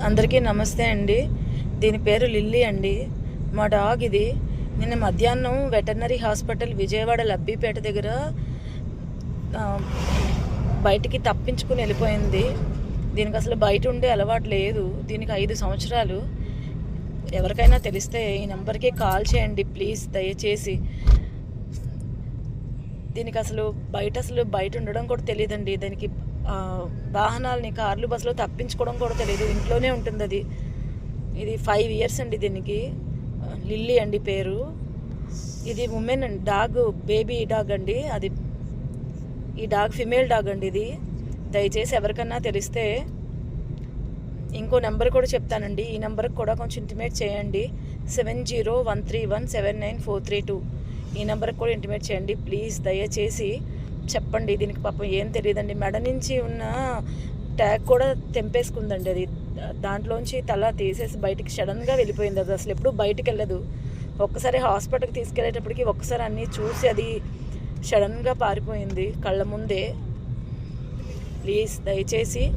అందరికీ నమస్తే అండి. దీని పేరు లిల్లీ అండి. మా డాగ్ ఇది. నిన్న మధ్యాహ్నం వెటర్నరీ హాస్పిటల్ విజయవాడ లబ్బీపేట దగ్గర బయటికి తప్పించుకుని వెళ్ళిపోయింది. దీనికి అసలు బయట ఉండే అలవాటు లేదు. దీనికి ఐదు సంవత్సరాలు. ఎవరికైనా తెలిస్తే ఈ నెంబర్కి కాల్ చేయండి ప్లీజ్ దయచేసి. దీనికి అసలు బయట అసలు బయట ఉండడం కూడా తెలియదండి. దానికి వాహనాలని కార్లు బస్సులో తప్పించుకోవడం కూడా తెలియదు ఇంట్లోనే ఉంటుంది అది. ఇది ఫైవ్ ఇయర్స్ అండి దీనికి. లిల్లీ అండి పేరు. ఇది ఉమెన్ అండి. డాగ్ బేబీ డాగ్ అండి. అది ఈ డాగ్ ఫిమేల్ డాగ్ అండి ఇది. దయచేసి ఎవరికన్నా తెలిస్తే ఇంకో నెంబర్ కూడా చెప్తానండి. ఈ నెంబర్కి కూడా కొంచెం ఇంటిమేట్ చేయండి. Seven zero one three one seven nine four three two ఈ నెంబర్కి కూడా ఇంటిమేట్ చేయండి. ప్లీజ్ దయచేసి చెప్పండి దీనికి పాపం ఏం తెలియదండి. మెడ నుంచి ఉన్న ట్యాగ్ కూడా తెంపేసుకుందండి అది. దాంట్లోంచి తల తీసేసి బయటికి సడన్గా వెళ్ళిపోయింది అది. అసలు ఎప్పుడు బయటికి వెళ్ళదు. ఒక్కసారి హాస్పిటల్కి తీసుకెళ్ళేటప్పటికి ఒక్కసారి అన్నీ చూసి అది సడన్గా పారిపోయింది. కళ్ళ ముందే. ప్లీజ్ దయచేసి